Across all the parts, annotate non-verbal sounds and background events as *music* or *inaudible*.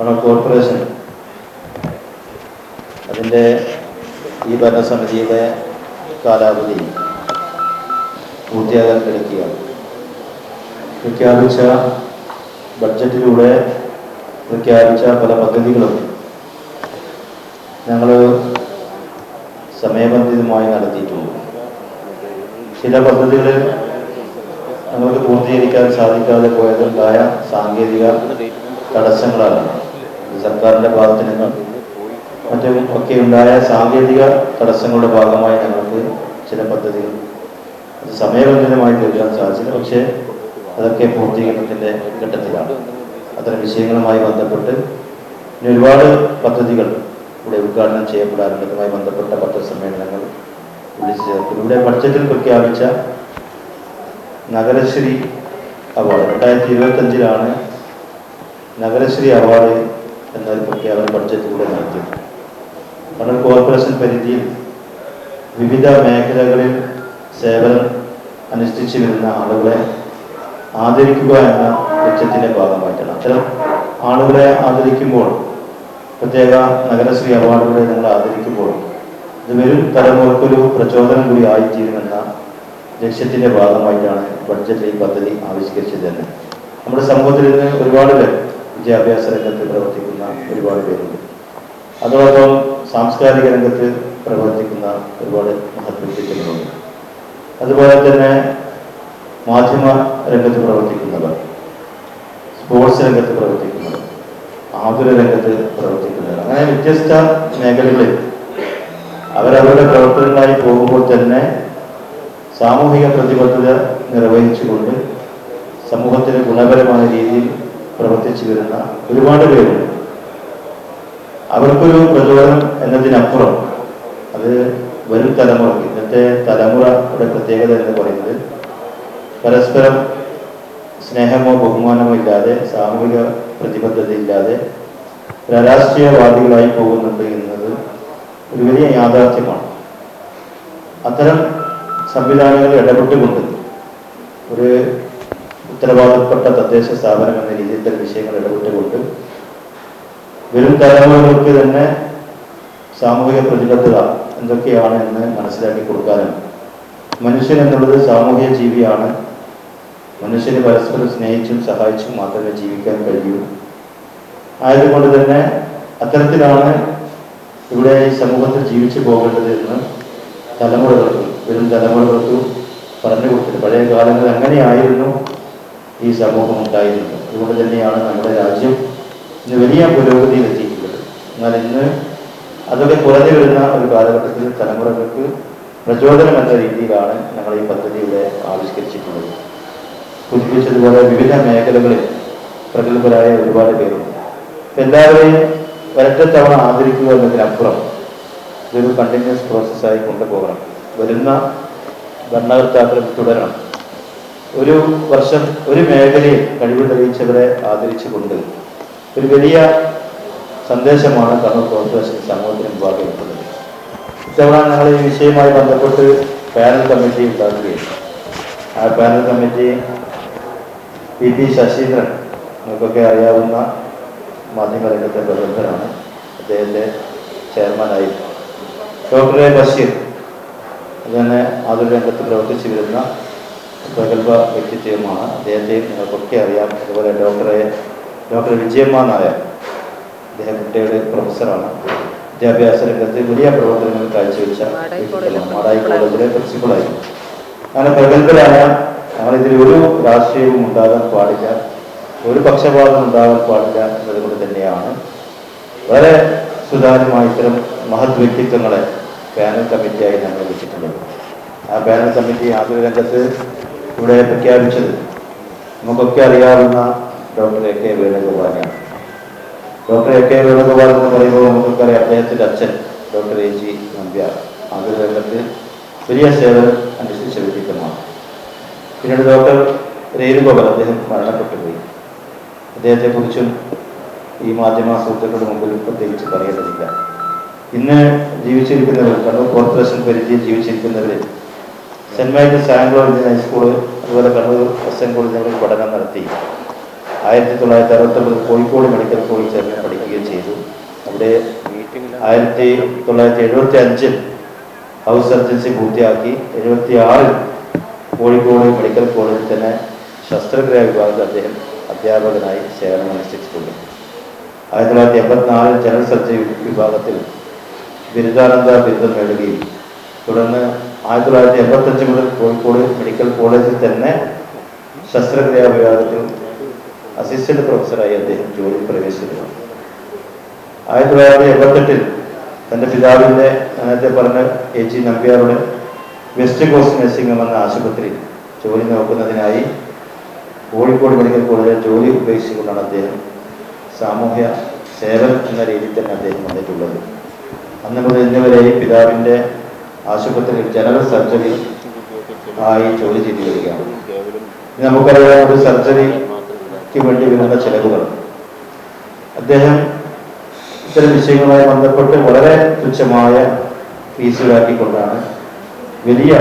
നമ്മുടെ കോർപ്പറേഷൻ അതിന്റെ ഈ ഭരണസമിതിയുടെ കാലാവധി പൂർത്തിയാകാൻ കിടക്കുകയാണ്. പ്രഖ്യാപിച്ച ബഡ്ജറ്റിലൂടെ പ്രഖ്യാപിച്ച പല പദ്ധതികളും ഞങ്ങൾ സമയബന്ധിതമായി നടത്തിയിട്ടുണ്ട്. ചില പദ്ധതികൾ ഞങ്ങൾക്ക് പൂർത്തീകരിക്കാൻ സാധിക്കാതെ പോയതുണ്ടായ സാങ്കേതിക തടസ്സങ്ങളാണ്. സർക്കാരിന്റെ ഭാഗത്ത് നിന്ന് മറ്റും ഒക്കെ ഉണ്ടായ സാങ്കേതിക തടസ്സങ്ങളുടെ ഭാഗമായി ഞങ്ങൾക്ക് ചില പദ്ധതികൾ അത് സമയബന്ധിതമായി തീർക്കാൻ സാധിച്ചില്ല. പക്ഷേ അതൊക്കെ പൂർത്തീകരണത്തിന്റെ ഘട്ടത്തിലാണ്. അത്തരം വിഷയങ്ങളുമായി ബന്ധപ്പെട്ട് ഇനി ഒരുപാട് പദ്ധതികൾ ഇവിടെ ഉദ്ഘാടനം ചെയ്യപ്പെടാറുണ്ട്. അതുമായി ബന്ധപ്പെട്ട പത്രസമ്മേളനങ്ങൾ വിളിച്ചു ചേർക്കും ഇവിടെ ബഡ്ജറ്റിൽ പ്രഖ്യാപിച്ച നഗരശ്രീ അവാർഡ് രണ്ടായിരത്തി ഇരുപത്തഞ്ചിലാണ് നഗരശ്രീ അവാർഡ് എന്നൊരു പ്രഖ്യാപനം ബഡ്ജറ്റിലൂടെ നടത്തി കാരണം കോർപ്പറേഷൻ പരിധിയിൽ വിവിധ മേഖലകളിൽ സേവനം അനുഷ്ഠിച്ചു വരുന്ന ആളുകളെ ആദരിക്കുക എന്ന ലക്ഷ്യത്തിന്റെ ഭാഗമായിട്ടാണ്. അത്തരം ആളുകളെ ആദരിക്കുമ്പോൾ പ്രത്യേക നഗരശ്രീ അവാർഡുകളെ നമ്മൾ ആദരിക്കുമ്പോൾ ഇത് വരും തലമുറക്കൊരു പ്രചോദനം കൂടി ആയിത്തീരുമെന്ന ലക്ഷ്യത്തിന്റെ ഭാഗമായിട്ടാണ് ബഡ്ജറ്റ് ഈ പദ്ധതി ആവിഷ്കരിച്ചത് തന്നെ. നമ്മുടെ സമൂഹത്തിൽ ഇന്ന് ഒരുപാട് പേർ വിദ്യാഭ്യാസ രംഗത്ത് പ്രവർത്തിക്കുന്ന ഒരുപാട് പേരുണ്ട്. അതോടൊപ്പം സാംസ്കാരിക രംഗത്ത് പ്രവർത്തിക്കുന്ന ഒരുപാട് മഹത് വ്യക്തിത്വങ്ങളുണ്ട് അതുപോലെ തന്നെ മാധ്യമ രംഗത്ത് പ്രവർത്തിക്കുന്നവർ സ്പോർട്സ് രംഗത്ത് പ്രവർത്തിക്കുന്നവർ ആതുര രംഗത്ത് പ്രവർത്തിക്കുന്നവർ അങ്ങനെ വ്യത്യസ്ത മേഖലകളിൽ അവരവരുടെ പ്രവർത്തനങ്ങളായി പോകുമ്പോൾ തന്നെ സാമൂഹിക പ്രതിബദ്ധത നിർവഹിച്ചുകൊണ്ട് സമൂഹത്തിന് ഗുണപരമായ രീതിയിൽ പ്രവർത്തിച്ചു വരുന്ന ഒരുപാട് പേരുണ്ട്. അവർക്കൊരു പ്രചോദനം എന്നതിനപ്പുറം അത് വരും തലമുറയ്ക്ക് ഇന്നത്തെ തലമുറയുടെ പ്രത്യേകത എന്ന് പറയുന്നത് പരസ്പരം സ്നേഹമോ ബഹുമാനമോ ഇല്ലാതെ സാമൂഹിക പ്രതിബദ്ധത ഇല്ലാതെ രാഷ്ട്രീയവാദികളായി പോകുന്നുണ്ട് എന്നത് ഒരു വലിയ യാഥാർത്ഥ്യമാണ്. അത്തരം സംവിധാനങ്ങൾ ഇടപെട്ടുകൊണ്ട് ഒരു ഉത്തരവാദപ്പെട്ട തദ്ദേശ സ്ഥാപനം എന്ന രീതിയിൽ തന്നെ വിഷയങ്ങൾ ഇടപെട്ടുകൊണ്ട് വരും തലമുറകൾക്ക് തന്നെ സാമൂഹിക പ്രതിബദ്ധത എന്തൊക്കെയാണ് എന്ന് മനസ്സിലാക്കി കൊടുക്കാനും മനുഷ്യൻ എന്നുള്ളത് സാമൂഹിക ജീവിയാണ്. മനുഷ്യന് പരസ്പരം സ്നേഹിച്ചും സഹായിച്ചും മാത്രമേ ജീവിക്കാൻ കഴിയൂ. ആയതുകൊണ്ട് തന്നെ അത്തരത്തിലാണ് ഇവിടെ ഈ സമൂഹത്തിൽ ജീവിച്ചു പോകേണ്ടത് എന്ന് തലമുറകൾക്കും വരും തലമുറകൾക്കും പറഞ്ഞു കൊടുത്തിട്ട് പഴയ കാലങ്ങളിൽ അങ്ങനെയായിരുന്നു. ഈ സമൂഹം ഉണ്ടായിരുന്നത് അതുകൊണ്ട് തന്നെയാണ് നമ്മുടെ രാജ്യം ഇന്ന് വലിയ പുരോഗതിയിൽ എത്തിയിട്ടുള്ളത് എന്നാൽ ഇന്ന് അതൊക്കെ കുറഞ്ഞു വരുന്ന ഒരു കാലഘട്ടത്തിൽ തലമുറകൾക്ക് പ്രചോദനം എന്ന രീതിയിലാണ് ഞങ്ങൾ ഈ പദ്ധതി ഇവിടെ ആവിഷ്കരിച്ചിട്ടുള്ളത്. സൂചിപ്പിച്ചതുപോലെ വിവിധ മേഖലകളിൽ പ്രഗത്ഭരായ ഒരുപാട് പേരുണ്ട്. എല്ലാവരെയും ഒരൊറ്റ തവണ ആദരിക്കുക എന്നതിനപ്പുറം ഇതൊരു കണ്ടിന്യൂസ് പ്രോസസ്സായി കൊണ്ടുപോകണം. വരുന്ന ഭരണകർത്താക്കൾ തുടരണം. ഒരു വർഷം ഒരു മേഖലയിൽ കഴിവ് തെളിയിച്ചവരെ ആദരിച്ചുകൊണ്ട് ഒരു വലിയ സന്ദേശമാണ് കണ്ണൂർ കോർപ്പറേഷൻ സമൂഹത്തിന് മുമ്പാകെ എത്തുന്നത് ഇത്തവണ ഞങ്ങൾ ഈ വിഷയവുമായി ബന്ധപ്പെട്ട് പാനൽ കമ്മിറ്റി ഉണ്ടാക്കുകയും ആ panel committee P P Saseendran നിങ്ങൾക്കൊക്കെ അറിയാവുന്ന മാധ്യമരംഗത്തെ പ്രബന്ധനാണ് അദ്ദേഹത്തെ ചെയർമാനായി ഡോക്ടർ എ ബഷീർ. അതുതന്നെ ആതുര രംഗത്ത് പ്രവർത്തിച്ചു വരുന്ന പ്രഗത്ഭ വ്യക്തിത്വമാണ് അദ്ദേഹത്തെയും നിങ്ങൾക്കൊക്കെ അറിയാം. അതുപോലെ ഡോക്ടറെ ഡോക്ടർ വിജയമ്മ നായർ അദ്ദേഹം കുട്ടിയുടെ പ്രൊഫസറാണ്. വിദ്യാഭ്യാസ രംഗത്ത് വലിയ പ്രവർത്തനങ്ങൾ കാഴ്ചവെച്ച മാടായി കോളേജിലെ പ്രിൻസിപ്പളായിരുന്നു അങ്ങനെ പ്രഗത്ഭരായ ഞങ്ങളിതിൽ ഒരു രാഷ്ട്രീയവും ഉണ്ടാകാൻ പാടില്ല ഒരു പക്ഷപാതം ഉണ്ടാകാൻ പാടില്ല എന്നതുകൊണ്ട് തന്നെയാണ്. വളരെ സുതാര്യമായ ഇത്തരം മഹത് വ്യക്തിത്വങ്ങളെ പാനൽ കമ്മിറ്റിയായി ഞങ്ങൾ വെച്ചിട്ടുള്ളത് ആ പാനൽ കമ്മിറ്റി ആതുര രംഗത്ത് ഇവിടെ പ്രഖ്യാപിച്ചത്. നമുക്കൊക്കെ അറിയാവുന്ന ഡോക്ടർ എ കെ വേണുഗോപാലാണ്. ഡോക്ടർ എ കെ വേണുഗോപാൽ എന്ന് പറയുമ്പോൾ നമുക്കൊക്കെ അറിയാം അദ്ദേഹത്തിന്റെ അച്ഛൻ ഡോക്ടർ എ ജി നമ്പ്യാർ. ആതുര രംഗത്ത് വലിയ സേവനം അനുഷ്ഠിച്ച വ്യക്തിത്വമാണ്. പിന്നീട് ഡോക്ടർ രേരുഗോപാൽ അദ്ദേഹം മരണപ്പെട്ടു പോയി. അദ്ദേഹത്തെക്കുറിച്ചും ഈ മാധ്യമ സുഹൃത്തുക്കളുടെ മുമ്പിൽ പ്രത്യേകിച്ച് പറയേണ്ടതില്ല. ഇന്ന് ജീവിച്ചിരിക്കുന്നവർ കണ്ണൂർ കോർപ്പറേഷൻ പരിധിയിൽ ജീവിച്ചിരിക്കുന്നവരിൽ Saint Michael's Anglo Indian high school അതുപോലെ കണ്ണൂർ ക്രിസ്ത്യൻ എൻ കോളേജുകളിൽ പഠനം നടത്തി. ആയിരത്തി തൊള്ളായിരത്തി അറുപത്തൊമ്പത് കോഴിക്കോട് മെഡിക്കൽ കോളേജ് ചേർന്ന് പഠിക്കുകയും ചെയ്തു. അവിടെ ആയിരത്തി തൊള്ളായിരത്തി എഴുപത്തി അഞ്ചിൽ ഹൗസ് സർജൻസി പൂർത്തിയാക്കി. എഴുപത്തി ആറിൽ കോഴിക്കോട് മെഡിക്കൽ കോളേജിൽ തന്നെ ശസ്ത്രക്രിയാ വിഭാഗത്തിൽ അദ്ദേഹം അധ്യാപകനായി സേവനം അനുഷ്ഠിച്ചിട്ടുണ്ട്. ആയിരത്തി തൊള്ളായിരത്തി എൺപത്തിനാലിൽ ജനറൽ സർജറി വിഭാഗത്തിൽ ബിരുദാനന്ദ ബിരുദം നേടുകയും തുടർന്ന് ആയിരത്തി തൊള്ളായിരത്തി എൺപത്തഞ്ച് മുതൽ കോഴിക്കോട് മെഡിക്കൽ കോളേജിൽ തന്നെ ശസ്ത്രക്രിയാ വിഭാഗത്തിൽ അസിസ്റ്റന്റ് പ്രൊഫസറായി അദ്ദേഹം ജോലി പ്രവേശിച്ചിരുന്നു. ആയിരത്തി തൊള്ളായിരത്തി എൺപത്തെട്ടിൽ തന്റെ പിതാവിന്റെ നേരത്തെ പറഞ്ഞ എ ജി നമ്പ്യാറുടെ വെസ്റ്റ് കോസ്റ്റ് നഴ്സിംഗ് എന്ന ആശുപത്രിയിൽ ജോലി നോക്കുന്നതിനായി കോഴിക്കോട് മെഡിക്കൽ കോളേജിൽ ജോലി ഉപേക്ഷിച്ചുകൊണ്ടാണ് അദ്ദേഹം സാമൂഹ്യ സേവനം എന്ന രീതിയിൽ തന്നെ അദ്ദേഹം വന്നിട്ടുള്ളത്. അന്ന് മുതൽ ഇന്നുവരെയും പിതാവിന്റെ ആശുപത്രിയിൽ ജനറൽ സർജറി ആയി ജോലി ചെയ്തു വരികയാണ്. നമുക്കറിയാം ഒരു സർജറിക്ക് വേണ്ടി വരുന്ന ചെലവുകൾ. അദ്ദേഹം ഇത്തരം വിഷയങ്ങളുമായി ബന്ധപ്പെട്ട് വളരെ തുച്ഛമായ ഫീസ് ഈടാക്കിക്കൊണ്ടാണ് വലിയ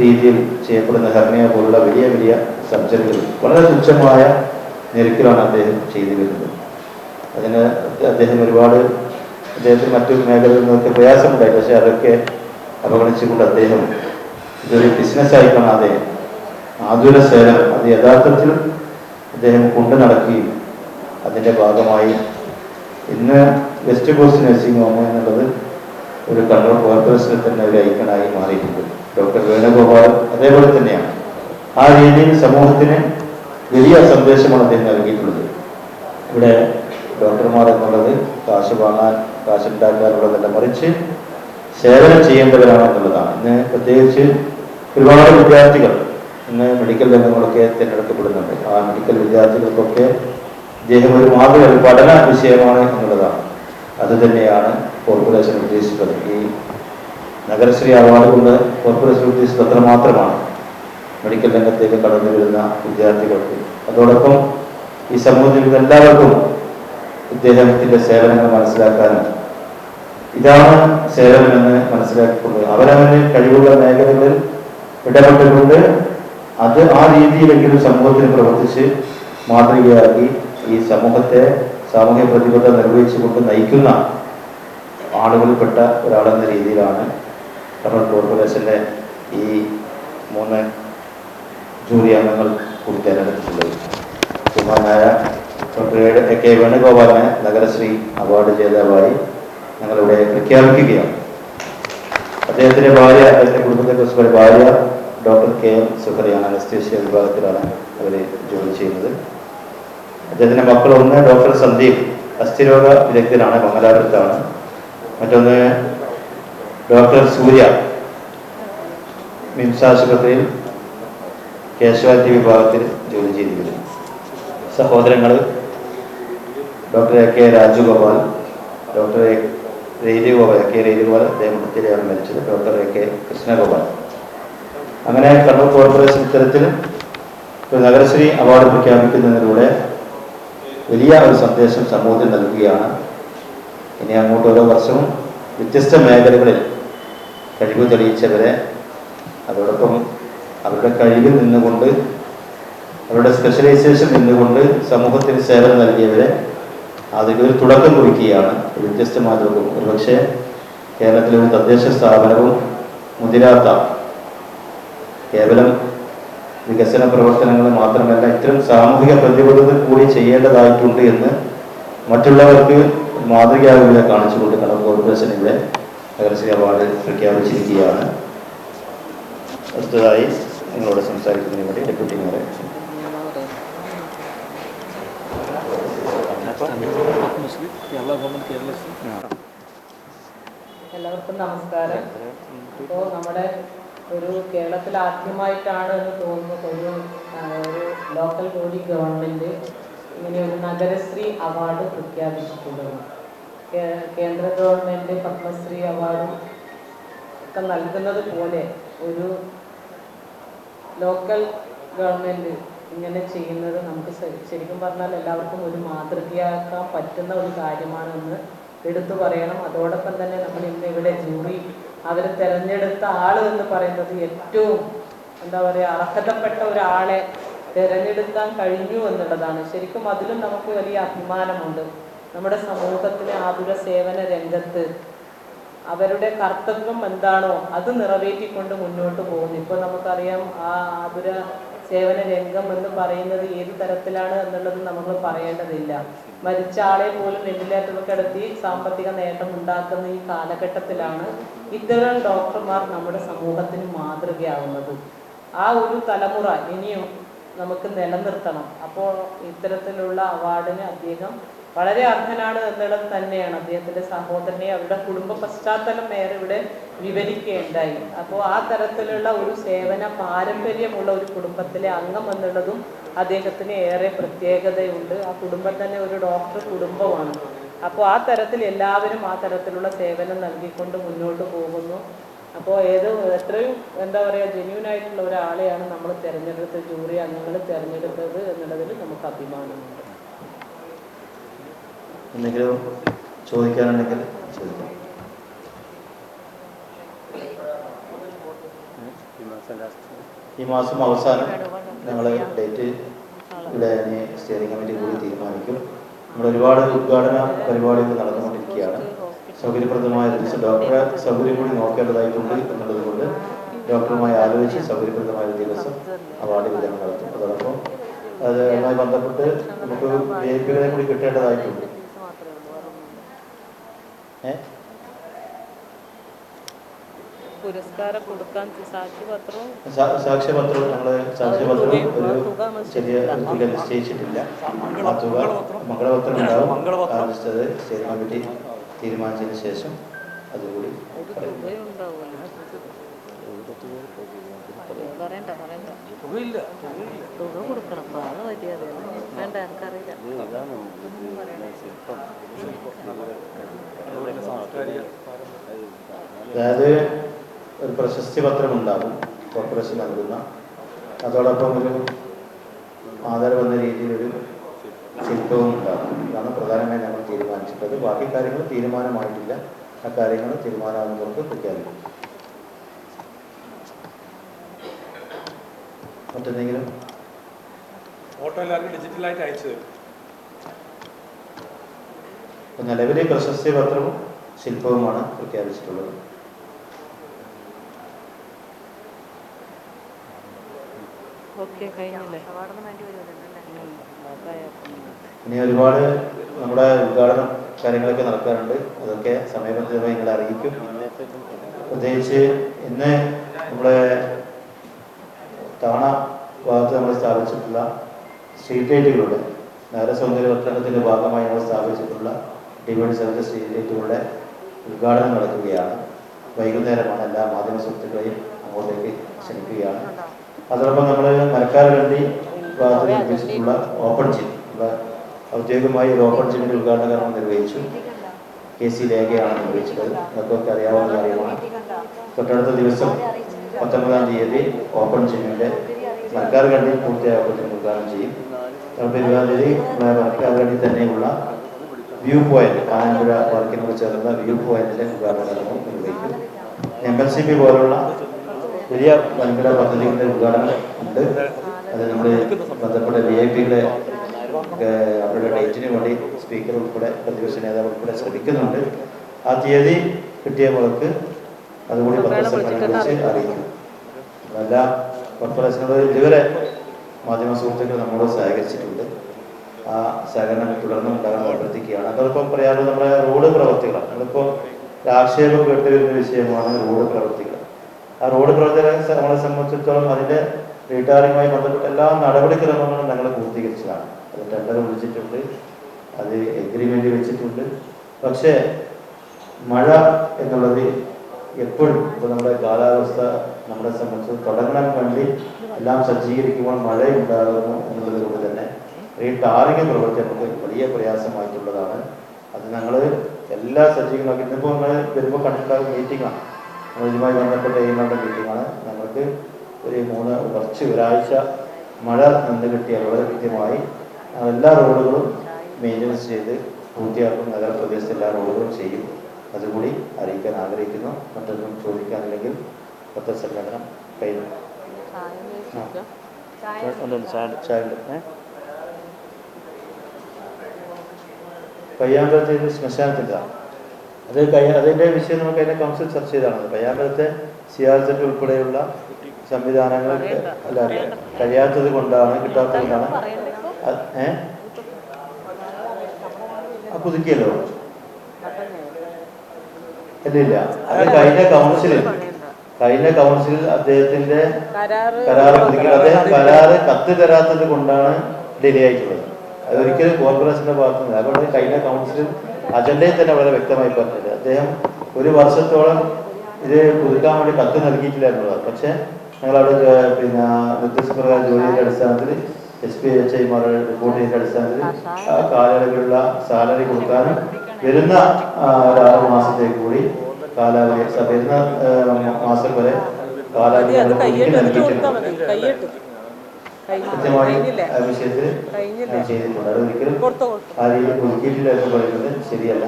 രീതിയിൽ ചെയ്യപ്പെടുന്ന ഹെർണിയ പോലുള്ള വലിയ വലിയ സർജറികൾ വളരെ തുച്ഛമായ നിരക്കിലാണ് അദ്ദേഹം ചെയ്തു വരുന്നത്. അതിന് അദ്ദേഹം ഒരുപാട് അദ്ദേഹത്തിന് മറ്റു മേഖലകളിൽ നിന്നൊക്കെ പ്രയാസമുണ്ടായി. പക്ഷെ അതൊക്കെ അവഗണിച്ചുകൊണ്ട് അദ്ദേഹം ഇതൊരു ബിസിനസ്സായി കാണാതെ ആതുര സേവനം അത് യഥാർത്ഥത്തിൽ അദ്ദേഹം കൊണ്ടു നടക്കുകയും അതിന്റെ ഭാഗമായി. ഇന്ന് വെസ്റ്റ് കോസ്റ്റ് നഴ്സിംഗ് ഹോം എന്നുള്ളത് ഒരു കണ്ണൂർ കോർപ്പറേഷനിൽ തന്നെ ഒരു ഐക്കണായി മാറിയിട്ടുണ്ട്. ഡോക്ടർ വേണുഗോപാൽ അതേപോലെ തന്നെയാണ്. ആ രീതിയിൽ സമൂഹത്തിന് വലിയ സന്ദേശമാണ് അദ്ദേഹം നൽകിയിട്ടുള്ളത്. ഇവിടെ ഡോക്ടർമാർ എന്നുള്ളത് കാശ് വാങ്ങാൻ കാശുണ്ടാക്കാനുള്ളതല്ല മറിച്ച് സേവനം ചെയ്യേണ്ടവരാണ് എന്നുള്ളതാണ് ഇന്ന് പ്രത്യേകിച്ച് ഒരുപാട് വിദ്യാർത്ഥികൾ ഇന്ന് മെഡിക്കൽ രംഗങ്ങളൊക്കെ തിരഞ്ഞെടുക്കപ്പെടുന്നുണ്ട്. ആ മെഡിക്കൽ വിദ്യാർത്ഥികൾക്കൊക്കെ ഇദ്ദേഹം ഒരു മാതൃക ഒരു പഠന വിഷയമാണ് എന്നുള്ളതാണ്. അത് തന്നെയാണ് കോർപ്പറേഷൻ ഉദ്ദേശിച്ചത്. ഈ നഗരശ്രീ അവാർഡ് കൊണ്ട് കോർപ്പറേഷൻ ഉദ്ദേശിച്ചത് അത്രമാത്രമാണ് മെഡിക്കൽ രംഗത്തേക്ക് കടന്നു വരുന്ന വിദ്യാർത്ഥികൾക്ക്. അതോടൊപ്പം ഈ സമൂഹത്തിൽ എല്ലാവർക്കും ഇദ്ദേഹത്തിന്റെ സേവനങ്ങൾ മനസ്സിലാക്കാനും ഇതാണ് സേവനമെന്ന് മനസ്സിലാക്കിക്കൊണ്ട് അവരവന് കഴിവുള്ള മേഖലകളിൽ ഇടപെട്ടുകൊണ്ട് അത് ആ രീതിയിലെങ്കിലും സമൂഹത്തിന് പ്രവർത്തിച്ച് മാതൃകയാക്കി ഈ സമൂഹത്തെ സാമൂഹ്യ പ്രതിബദ്ധത നിർവഹിച്ചുകൊണ്ട് നയിക്കുന്ന ആളുകൾപ്പെട്ട ഒരാളെന്ന രീതിയിലാണ് കണ്ണൂർ കോർപ്പറേഷന്റെ ഈ മൂന്ന് ജൂറി അംഗങ്ങൾ കൂടി തെരഞ്ഞെടുത്തിട്ടുള്ളത്. ബഹുമാനായ ഡോക്ടർ എ കെ വേണുഗോപാലിനെ നഗരശ്രീ അവാർഡ് ജേതാവായി ഞങ്ങളിവിടെ പ്രഖ്യാപിക്കുകയാണ്. അദ്ദേഹത്തിന്റെ ഭാര്യ അദ്ദേഹത്തിന്റെ കുടുംബത്തെ കുറിച്ച് ഭാര്യ ഡോക്ടർ കെ എം സുഹറിയാണ് അനസ്തേഷ്യ വിഭാഗത്തിലാണ് അവർ ജോലി ചെയ്യുന്നത്. അദ്ദേഹത്തിന്റെ മക്കൾ ഒന്ന് ഡോക്ടർ സന്ദീപ് അസ്ഥിരോഗ വിദഗ്ധനാണ് മംഗലാപുരത്താണ്. മറ്റൊന്ന് ഡോക്ടർ സൂര്യ മിംസ് ആശുപത്രിയിൽ കാഷ്വാലിറ്റി വിഭാഗത്തിൽ ജോലി ചെയ്തിരുന്നു സഹോദരങ്ങൾ doctor A K Rajugopal doctor A K. രേരിഗോപാൽ അദ്ദേഹം ഒത്തിരിയാണ് മരിച്ചത് ഡോക്ടർ എ കെ. കൃഷ്ണഗോപാൽ. അങ്ങനെ കണ്ണൂർ കോർപ്പറേഷൻ ഇത്തരത്തിൽ ഒരു നഗരശ്രീ അവാർഡ് പ്രഖ്യാപിക്കുന്നതിലൂടെ വലിയ ഒരു സന്ദേശം സമൂഹത്തിൽ നൽകുകയാണ്. ഇനി അങ്ങോട്ട് ഓരോ വർഷവും വ്യത്യസ്ത മേഖലകളിൽ കഴിവ് തെളിയിച്ചവരെ അതോടൊപ്പം അവരുടെ കഴിവിൽ നിന്നുകൊണ്ട് അവരുടെ സ്പെഷ്യലൈസേഷൻ നിന്നുകൊണ്ട് സമൂഹത്തിന് സേവനം നൽകിയവരെ അതിൽ ഒരു തുടക്കം കുറിക്കുകയാണ്. വ്യത്യസ്തമായ വ്യത്യസ്ത മാതൃകവും ഒരുപക്ഷെ കേരളത്തിലെ ഒരു തദ്ദേശ സ്ഥാപനവും മുതിരാത്ത കേവലം വികസന പ്രവർത്തനങ്ങൾ മാത്രമല്ല ഇത്തരം സാമൂഹിക പ്രതിബദ്ധത കൂടി ചെയ്യേണ്ടതായിട്ടുണ്ട് എന്ന് മറ്റുള്ളവർക്ക് മാതൃകയാകുക കാണിച്ചുകൊണ്ട് കടവ് കോർപ്പറേഷൻ ഇവിടെ നഗരശ്രീ അവാർഡ് പ്രഖ്യാപിച്ചിരിക്കുകയാണ്. അടുത്തതായി നിങ്ങളോട് സംസാരിക്കുന്നതിന് വേണ്ടി ഡെപ്യൂട്ടി മേറെ Thank കേരളശ്രീ എല്ലാവർക്കും നമസ്കാരം. ഇപ്പോൾ നമ്മുടെ ഒരു കേരളത്തിൽ ആദ്യമായിട്ടാണ് എന്ന് തോന്നുന്നത് ഒരു ഒരു ലോക്കൽ ബോഡി ഗവൺമെന്റ് ഇങ്ങനെ ഒരു നഗരശ്രീ അവാർഡ് പ്രഖ്യാപിച്ചിട്ടുള്ളത് കേന്ദ്ര ഗവൺമെന്റ് പത്മശ്രീ അവാർഡും ഒക്കെ നൽകുന്നത് പോലെ ഒരു ലോക്കൽ ഗവൺമെന്റ് ഇങ്ങനെ ചെയ്യുന്നത് നമുക്ക് ശരിക്കും പറഞ്ഞാൽ എല്ലാവർക്കും ഒരു മാതൃകയാക്കാൻ പറ്റുന്ന ഒരു കാര്യമാണെന്ന് എടുത്തു പറയണം. അതോടൊപ്പം തന്നെ നമ്മൾ ഇന്ന് ഇവിടെ ജൂറി അവർ തിരഞ്ഞെടുത്ത ആൾ എന്ന് പറയുന്നത് ഏറ്റവും എന്താ പറയുക അർഹതപ്പെട്ട ഒരാളെ തിരഞ്ഞെടുക്കാൻ കഴിഞ്ഞു എന്നുള്ളതാണ്. ശരിക്കും അതിലും നമുക്ക് വലിയ അഭിമാനമുണ്ട്. നമ്മുടെ സമൂഹത്തിലെ ആതുര സേവന രംഗത്ത് അവരുടെ കർത്തവ്യം എന്താണോ അത് നിറവേറ്റിക്കൊണ്ട് മുന്നോട്ട് പോകുന്നു. ഇപ്പോൾ നമുക്കറിയാം ആ ആതുര സേവന രംഗം എന്ന് പറയുന്നത് ഏത് തരത്തിലാണ് എന്നുള്ളത് നമ്മൾ പറയേണ്ടതില്ല. മരിച്ച ആളെ പോലും വെന്റിലേറ്റർ കിടത്തി സാമ്പത്തിക നേട്ടം ഉണ്ടാക്കുന്ന ഈ കാലഘട്ടത്തിലാണ് ഇത്തരം ഡോക്ടർമാർ നമ്മുടെ സമൂഹത്തിന് മാതൃകയാവുന്നത്. ആ ഒരു തലമുറ ഇനിയും നമുക്ക് നിലനിർത്തണം. അപ്പോൾ ഇത്തരത്തിലുള്ള അവാർഡിന് അദ്ദേഹം വളരെ അർഹനാണ് എന്നുള്ളത് തന്നെയാണ്. അദ്ദേഹത്തിന്റെ സഹോദരനെ അവരുടെ കുടുംബ പശ്ചാത്തലം വേറെ ഇവിടെ വിവരിക്കുകയുണ്ടായി. അപ്പോൾ ആ തരത്തിലുള്ള ഒരു സേവന പാരമ്പര്യമുള്ള ഒരു കുടുംബത്തിലെ അംഗം എന്നുള്ളതും അദ്ദേഹത്തിന് ഏറെ പ്രത്യേകതയുണ്ട്. ആ കുടുംബം തന്നെ ഒരു ഡോക്ടർ കുടുംബമാണ്. അപ്പോൾ ആ തരത്തിൽ എല്ലാവരും ആ തരത്തിലുള്ള സേവനം നൽകിക്കൊണ്ട് മുന്നോട്ട് പോകുന്നു. അപ്പോൾ ഏത് എത്രയും എന്താ പറയുക ജെന്യൂൻ ആയിട്ടുള്ള ഒരാളെയാണ് നമ്മൾ തിരഞ്ഞെടുത്ത് ജൂറി അംഗങ്ങൾ തിരഞ്ഞെടുത്തത് എന്നുള്ളതിൽ നമുക്ക് അഭിമാനമുണ്ട്. എന്തെങ്കിലും ചോദിക്കാനുണ്ടെങ്കിൽ ചോദിക്കാം ഈ മാസം അവസാനം ഞങ്ങൾ ഡേറ്റ് ഇവിടെ സ്റ്റിയറിംഗ് കമ്മിറ്റി കൂടി തീരുമാനിക്കും. നമ്മൾ ഒരുപാട് ഉദ്ഘാടന പരിപാടികൾ നടന്നുകൊണ്ടിരിക്കുകയാണ്. സൗകര്യപ്രദമായ ദിവസം ഡോക്ടറെ സൗകര്യം കൂടി നോക്കേണ്ടതായിട്ടുണ്ട് എന്നുള്ളത് കൊണ്ട് ഡോക്ടറുമായി ആലോചിച്ച് സൗകര്യപ്രദമായ ഒരു ദിവസം അവാർഡ് വിതരണം നടത്തും. അതോടൊപ്പം അതുമായി ബന്ധപ്പെട്ട് നമുക്ക് വി ഐ പികളെ കൂടി കിട്ടേണ്ടതായിട്ടുണ്ട്. പുരസ്കാരം കൊടുക്കാൻ സാക്ഷ്യപത്രവും സാക്ഷ്യപത്രം നമ്മൾ സാക്ഷ്യപത്രം ഒരു ചെറിയ തുക നിശ്ചയിച്ചിട്ടില്ല. ആ തുക മംഗളപത്രം. ഉണ്ടാവും സ്റ്റേറ്റ് കമ്മിറ്റി തീരുമാനിച്ചതിന് ശേഷം അതുകൂടി പറയും. പറയണ്ട പറയണ്ട. തുക കൊടുക്കണം. വേണ്ട എനിക്കറിയില്ല. അതായത് ഒരു പ്രശസ്തി പത്രം ഉണ്ടാകും കോർപ്പറേഷൻ നൽകുന്ന. അതോടൊപ്പം ഒരു ആദരവ് എന്ന രീതിയിലൊരു ശില്പവും ഉണ്ടാകും. ഇതാണ് പ്രധാനമായി ഞങ്ങൾ തീരുമാനിച്ചിട്ടുള്ളത്. ബാക്കി കാര്യങ്ങൾ തീരുമാനമായിട്ടില്ല. ആ കാര്യങ്ങൾ തീരുമാനാകുന്നവർക്ക് പ്രഖ്യാപിക്കും മറ്റെന്തെങ്കിലും? ഫോട്ടോ എല്ലാവർക്കും ഡിജിറ്റലായിട്ട് അയച്ചു തരും. നിലവിലെ പ്രശസ്തി പത്രവും ശില്പവുമാണ് പ്രഖ്യാപിച്ചിട്ടുള്ളത്. ഇനി ഒരുപാട് നമ്മുടെ ഉദ്ഘാടനം കാര്യങ്ങളൊക്കെ നടക്കാറുണ്ട്. അതൊക്കെ സമയബന്ധിതമായി നിങ്ങളെ അറിയിക്കും. പ്രത്യേകിച്ച് ഇന്ന് നമ്മുടെ താണ ഭാഗത്ത് നമ്മൾ സ്ഥാപിച്ചിട്ടുള്ള സ്ട്രീറ്റ് ലൈറ്റുകളുടെ നഗര സൗന്ദര്യവൽക്കരണത്തിന്റെ ഭാഗമായി നമ്മൾ സ്ഥാപിച്ചിട്ടുള്ള ഡിവൈഡ് സെവൻ സ്ട്രീറ്റ് ലൈറ്റുകളുടെ ഉദ്ഘാടനം നടക്കുകയാണ്. വൈകുന്നേരമാണ് എല്ലാ മാധ്യമ സുഹൃത്തുക്കളെയും അങ്ങോട്ടേക്ക് ക്ഷണിക്കുകയാണ്. അതോടൊപ്പം നമ്മൾ മരക്കാരവണ്ടി ഭാഗത്ത് നിർമ്മിച്ചിട്ടുള്ള ഓപ്പൺ ജിം ഔദ്യോഗികമായി ഒരു ഓപ്പൺ ജിമ്മിന്റെ ഉദ്ഘാടന കർമ്മം നിർവഹിച്ചു കെ സി ലേഖയാണ് നിർവഹിച്ചത്. അതൊക്കെ അറിയാവുന്ന കാര്യമാണ്. തൊട്ടടുത്ത ദിവസം പത്തൊമ്പതാം തീയതി ഓപ്പൺ ചെയ്യുന്നുണ്ട് സർക്കാർ കണ്ടി പൂർത്തിയാകുമ്പോൾ ഉദ്ഘാടനം ചെയ്യും. ഇരുപതാം തീയതി മരക്കാർ കണ്ടി തന്നെയുള്ള വ്യൂ പോയിന്റ് ആനന്ദുര പാർക്കിനോട് ചേർന്ന വ്യൂ പോയിന്റിന്റെ ഉദ്ഘാടന കർമ്മം നിർവഹിക്കും. എം എൽ സി പി പോലുള്ള വലിയ വൻകിട പദ്ധതികളുടെ ഉദ്ഘാടനം ഉണ്ട്. അത് നമ്മൾ ബന്ധപ്പെട്ട വി ഐ പികളെ അവരുടെ ഡേറ്റിന് വേണ്ടി സ്പീക്കർ ഉൾപ്പെടെ പ്രതിപക്ഷ നേതാവ് ഉൾപ്പെടെ ശ്രമിക്കുന്നുണ്ട്. ആ തീയതി കിട്ടിയ മുറക്ക് അതുകൂടി പത്രസമ്മേളനം വിളിച്ച് അറിയിക്കും. എല്ലാ കോർപ്പറേഷനുകളും ഇതുവരെ മാധ്യമ സുഹൃത്തുക്കൾ നമ്മളോട് സഹകരിച്ചിട്ടുണ്ട്. ആ സഹകരണം തുടർന്നും ഉണ്ടാകാൻ അഭ്യർത്ഥിക്കുകയാണ് അതോടൊപ്പം പറയാനുള്ളത് നമ്മുടെ റോഡ് പ്രവർത്തികളാണ്. നമ്മളിപ്പോൾ ആക്ഷേപം കേട്ടുവരുന്ന വിഷയമാണ് റോഡ് പ്രവർത്തികൾ. ആ റോഡ് പ്രവർത്തകരെ നമ്മളെ സംബന്ധിച്ചിടത്തോളം അതിന്റെ റീടാറിങ്ങുമായി ബന്ധപ്പെട്ട എല്ലാ നടപടിക്രമങ്ങളും ഞങ്ങൾ പൂർത്തീകരിച്ചതാണ്. അത് ടെൻഡർ വിളിച്ചിട്ടുണ്ട് അത് എഗ്രിമെന്റ് വെച്ചിട്ടുണ്ട്. പക്ഷേ മഴ എന്നുള്ളത് എപ്പോഴും ഇപ്പോൾ നമ്മുടെ കാലാവസ്ഥ നമ്മളെ സംബന്ധിച്ച് തുടങ്ങാൻ വേണ്ടി എല്ലാം സജ്ജീകരിക്കുമ്പോൾ മഴ ഉണ്ടാകുന്നു എന്നുള്ളത് കൊണ്ട് തന്നെ ഈ ടാറിംഗ് പ്രവൃത്തി നമുക്ക് വലിയ പ്രയാസമായിട്ടുള്ളതാണ്. അത് ഞങ്ങൾ എല്ലാ സജ്ജീകരണവും ഇന്നിപ്പോൾ നമ്മൾ വരുമ്പോൾ കണ്ടിട്ടുള്ള മീറ്റിംഗാണ് ഇതുമായി ബന്ധപ്പെട്ട ചെയ്യുന്ന മീറ്റിംഗാണ് ഞങ്ങൾക്ക് ഒരു മൂന്ന് കുറച്ച് ഒരാഴ്ച മഴ നിന്ന് കിട്ടിയാൽ വളരെ കൃത്യമായി എല്ലാ റോഡുകളും മെയിന്റനൻസ് ചെയ്ത് പൂർത്തിയാക്കും. നഗരപ്രദേശത്തെ എല്ലാ റോഡുകളും ചെയ്യും. അതുകൂടി അറിയിക്കാൻ ആഗ്രഹിക്കുന്നു. മറ്റൊന്നും ചോദിക്കാനില്ലെങ്കിൽ ചായണ്ട് ഏ? പയ്യാമ്പലത്തെ ശ്മശാനത്തില്ല. അത് കയ്യ അതിന്റെ വിഷയം നമുക്ക് അതിന്റെ കൗൺസിൽ ചർച്ച ചെയ്താണത് പയ്യാമ്പലത്തെ സിയാർജറ്റ് ഉൾപ്പെടെയുള്ള സംവിധാനങ്ങൾ അല്ല കഴിയാത്തത് കൊണ്ടാണ് കിട്ടാത്തത് കൊണ്ടാണ് ഏഹ് പുതുക്കിയല്ലോ. അല്ലില്ല അത് കഴിഞ്ഞ കൗൺസിലിൽ കഴിഞ്ഞ കൗൺസിലിൽ അദ്ദേഹത്തിന്റെ കരാർ കരാറ് അദ്ദേഹം കരാറ് കത്ത് തരാത്തത് കൊണ്ടാണ് ഡിലേ ആയിട്ടുള്ളത്. അതൊരിക്കലും കോർപ്പറേഷന്റെ ഭാഗത്തു നിന്ന്. അതുകൊണ്ട് കഴിഞ്ഞ കൗൺസിലിൽ അജണ്ടയിൽ തന്നെ വളരെ വ്യക്തമായി പറഞ്ഞില്ല. അദ്ദേഹം ഒരു വർഷത്തോളം ഇത് പുതുക്കാൻ വേണ്ടി കത്ത് നൽകിയിട്ടില്ല എന്നുള്ളതാണ്. പക്ഷേ ഞങ്ങളവിടെ അവിടെ പിന്നെ നിർദ്ദേശപ്രകാരം ജോലിയുടെ അടിസ്ഥാനത്തിൽ എസ് പി എച്ച് ഐമാർ റിപ്പോർട്ട് ചെയ്ത അടിസ്ഥാനത്തിൽ ആ കാലയളവിലുള്ള സാലറി കൊടുക്കാനും വരുന്ന ഒരാറ് ഒരു ആറ് മാസത്തേക്ക് കൂടി കാലാവധി സ- വരുന്ന ആ, മാസം വരെ കാലാവധി കൃത്യമായി ആ വിഷയത്തിൽ ചെയ്തിട്ടുണ്ട്. അത് ഒരിക്കലും കൊടുത്തോ കൊടുത്തോ ആ രീതിയിൽ പുതുക്കിയിട്ടില്ല എന്ന് പറയുന്നത് ശരിയല്ല.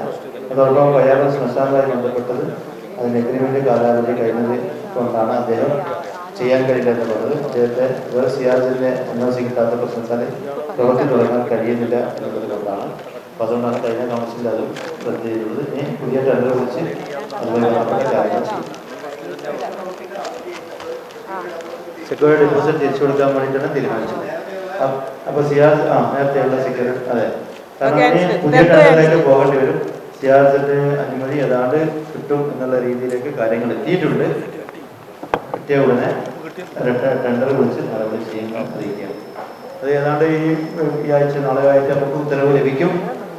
അതോടൊപ്പം ശ്മശാനവുമായി ബന്ധപ്പെട്ടത് അതിന് എഗ്രിമെന്റ് കാലാവധി കഴിഞ്ഞത് കൊണ്ടാണ് അദ്ദേഹം ചെയ്യാൻ കഴിയില്ല എന്ന് പറഞ്ഞത്. അദ്ദേഹത്തെ വേറെ സിയാർജിന്റെ എൻ ഒ സി കിട്ടാത്ത പ്രശ്നത്താൽ പ്രവൃത്തി തുടങ്ങാൻ കഴിയുന്നില്ല എന്നുള്ളത് കൊണ്ടാണ് അപ്പൊ അതുകൊണ്ടാണ് കഴിഞ്ഞ കൗൺസിലിൽ അത് റദ്ദ് ഇനി പുതിയ ടെൻഡർ വിളിച്ച് കാര്യങ്ങൾ ചെയ്യും സെക്യൂരിറ്റി ഡെപ്പോസിറ്റ് തിരിച്ചു കൊടുക്കാൻ വേണ്ടിയിട്ടാണ് തീരുമാനിച്ചത്. അപ്പ- സിയാസ് ആ നേരത്തെയുള്ള സെക്യൂരിറ്റി അതെ. കാരണം ഇനി. പുതിയ ടെൻഡറിലേക്ക് പോകേണ്ടി വരും. സിയാസിന്റെ അനുമതി ഏതാണ്ട് കിട്ടും എന്നുള്ള രീതിയിലേക്ക് കാര്യങ്ങൾ എത്തിയിട്ടുണ്ട്. കിട്ടിയ ഉടനെ ടെൻഡർ വിളിച്ച് നടപടി ചെയ്യുന്ന അത് ഏതാണ്ട് ഈ ആഴ്ച നാളെ ആഴ്ച നമുക്ക് ഉത്തരവ് ലഭിക്കും.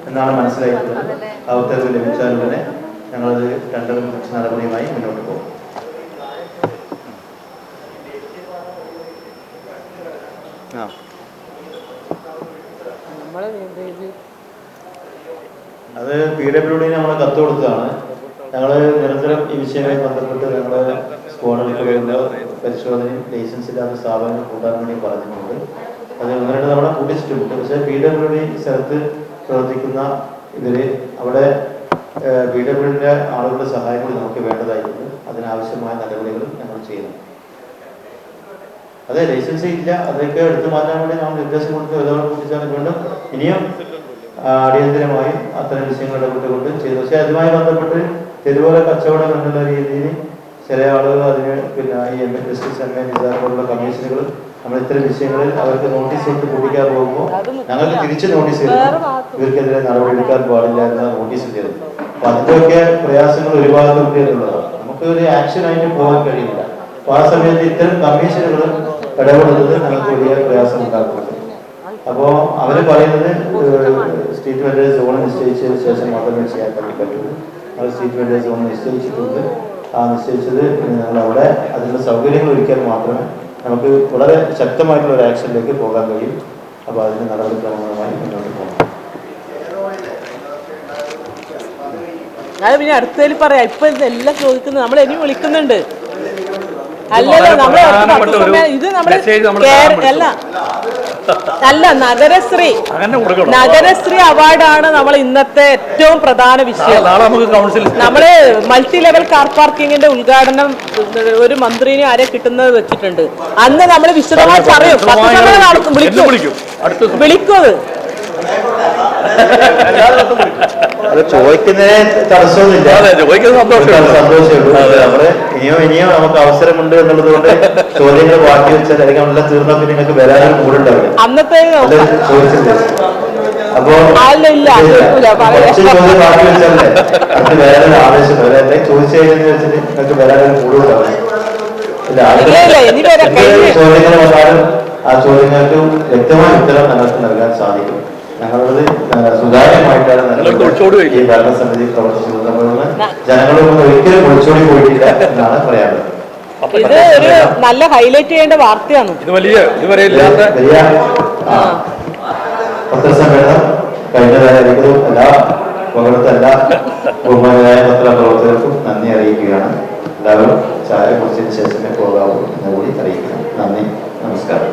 എന്നാണ് മനസ്സിലായിട്ടുള്ളത്. ആ ഉത്തരവ് ലഭിച്ചാൽ ഉടനെ ഞങ്ങളത് രണ്ടും കുറച്ച് നടപടിയുമായി മുന്നോട്ട് പോകും. അത് പി ഡബ്ല്യു ഡിന് നമ്മൾ കത്ത് കൊടുത്തതാണ്. ഞങ്ങൾ നിരന്തരം ഈ വിഷയവുമായി ബന്ധപ്പെട്ട് ഞങ്ങൾ സ്ക്വാഡുകൾക്ക് വരുന്ന പരിശോധനയും ലൈസൻസ് ഇല്ലാത്ത സ്ഥാപനങ്ങൾ കൂട്ടാൻ വേണ്ടി പറഞ്ഞിട്ടുണ്ട്. അത് ഒന്ന് രണ്ട് തവണ കൂട്ടിച്ചിട്ടുണ്ട്. പക്ഷേ പി ഡബ്ല്യു ഡി സ്ഥലത്ത് പ്രവർത്തിക്കുന്ന ഇതിന് അവിടെ ബി ആളുകളുടെ സഹായങ്ങൾ നമുക്ക് വേണ്ടതായിട്ടുണ്ട്. അതിനാവശ്യമായ നടപടികൾ ഞങ്ങൾ ചെയ്യണം. അതെ ലൈസൻസ് ഇല്ല. അതൊക്കെ എടുത്തു മാറ്റാൻ വേണ്ടി നമ്മൾ നിർദ്ദേശം കൊടുത്ത്. ഇതോടെ കൂട്ടിച്ചാൽ വീണ്ടും ഇനിയും അടിയന്തരമായി അത്തരം വിഷയങ്ങൾ ഇടപെട്ടുകൊണ്ട് ചെയ്തു. പക്ഷേ അതുമായി ബന്ധപ്പെട്ട് തെരുവോല കച്ചവടം എന്നുള്ള രീതിയിൽ ചില ആളുകൾ അതിന് പിന്നെ ഈ M L justice M A പോലുള്ള കമ്മീഷനുകൾ നമ്മൾ ഇത്തരം വിഷയങ്ങളിൽ അവർക്ക് നോട്ടീസ് ഇട്ട് കൂട്ടിക്കാൻ പോകുമ്പോൾ ഞങ്ങൾക്ക് തിരിച്ച് നോട്ടീസ് ചെയ്തു. ഇവർക്കെതിരെ നടപടി എടുക്കാൻ പാടില്ല എന്ന നോട്ടീസ് ചെയ്തു അപ്പൊ അതിന്റെയൊക്കെ പ്രയാസങ്ങൾ ഒരുപാട് എന്നുള്ളതാണ് നമുക്ക് ഒരു ആക്ഷൻ ആയിട്ട് പോകാൻ കഴിയില്ല. അപ്പൊ ആ സമയത്ത് ഇത്തരം കമ്മീഷനുകൾ ഇടപെടുന്നത് ഞങ്ങൾക്ക് വലിയ പ്രയാസം ഉണ്ടാക്കുന്നുണ്ട് അപ്പോൾ അവർ പറയുന്നത് സ്റ്റേറ്റ് വെൻഡേഴ്സ് സോൺ നിശ്ചയിച്ചതിന് ശേഷം മാത്രമേ ചെയ്യാൻ പറ്റുള്ളൂ നമ്മൾ സ്റ്റേറ്റ് വെൻഡേഴ്സ് സോൺ നിശ്ചയിച്ചിട്ടുണ്ട്. ആ നിശ്ചയിച്ചത് ഞങ്ങൾ അവിടെ അതിനുള്ള സൗകര്യങ്ങൾ ഒരുക്കിയാൽ മാത്രമേ നമുക്ക് വളരെ ശക്തമായിട്ടുള്ള ഒരു ആക്ഷനിലേക്ക് പോകാൻ കഴിയും. അപ്പോൾ അതിന് നടപടിക്രമങ്ങളുമായി മുന്നോട്ട് പോകണം ഞാൻ പിന്നെ അടുത്തതിൽ പറയാം. ഇപ്പൊ ഇതെല്ലാം ചോദിക്കുന്നത് നമ്മൾ ഇനി വിളിക്കുന്നുണ്ട്. അല്ലല്ലോ നമ്മൾ ഇത് തരാൻ അല്ല. അല്ല നഗരശ്രീ. നഗരശ്രീ അവാർഡാണ് നമ്മൾ ഇന്നത്തെ ഏറ്റവും പ്രധാന വിഷയം. നമ്മൾ മൾട്ടി ലെവൽ കാർ പാർക്കിങ്ങിന്റെ ഉദ്ഘാടനം ഒരു മന്ത്രിനെ ആരെ കിട്ടുന്നത് വെച്ചിട്ടുണ്ട്. അന്ന് നമ്മൾ വിശദമായി പറയും. വിളിക്കും. വിളിക്കും. അത്. *laughs* അത് ചോദിക്കുന്നതിന് തടസ്സമൊന്നുമില്ല. ചോദിക്കുന്നത് സന്തോഷമുണ്ട് സന്തോഷമേ ഉള്ളൂ. നമ്മൾ ഇനിയും ഇനിയും നമുക്ക് അവസരമുണ്ട് എന്നുള്ളത് കൊണ്ട് ചോദ്യങ്ങൾ ബാക്കി വെച്ചാൽ അല്ലെങ്കിൽ നമ്മളെല്ലാം തീർന്നാൽ പിന്നെ നിങ്ങൾക്ക് വരാനും കൂടുണ്ടാവില്ല അന്നത്തെ ചോദിച്ചില്ല അപ്പോ. കുറച്ച് ചോദ്യം ബാക്കി വെച്ചാലേ അത് വേറെ ആവേശം വരെ. അല്ലെങ്കിൽ ചോദിച്ചു കഴിഞ്ഞെന്ന് വെച്ചിട്ട് നിങ്ങൾക്ക് വരാനും കൂടുണ്ടാവില്ല ഇല്ല കഴിഞ്ഞ്. ചോദ്യങ്ങൾ വന്നാലും ആ ചോദ്യങ്ങൾക്ക് വ്യക്തമായ ഉത്തരം നിങ്ങൾക്ക് നൽകാൻ സാധിക്കും. ഞങ്ങളത് സുതാര്യമായിട്ടാണ് നിങ്ങൾക്ക് ഒളിച്ചോടി ഈ ഭരണസമിതി പ്രവർത്തിച്ചത് നമ്മളൊന്ന് ജനങ്ങളൊന്നും ഒരിക്കലും ഒളിച്ചോടി പോയിട്ടില്ല എന്നാണ് പറയാനുള്ളത്. ഇത് ഒരു നല്ല ഹൈലൈറ്റ് ചെയ്യേണ്ട വാർത്തയാണ്. ഇത് വലിയ ഇതുവരെ ഇല്ലാത്ത വലിയ ആ, പത്രസമ്മേളനം കഴിഞ്ഞതായിരിക്കും എല്ലാ പങ്കെടുത്ത എല്ലാ ബഹുമാനായ പത്രപ്രവർത്തകർക്കും നന്ദി അറിയിക്കുകയാണ്. എല്ലാവരും ചായ കുറിച്ചതിന് ശേഷമേ പോകാവൂ എന്ന് കൂടി അറിയിക്കുന്നു. നന്ദി. നമസ്കാരം.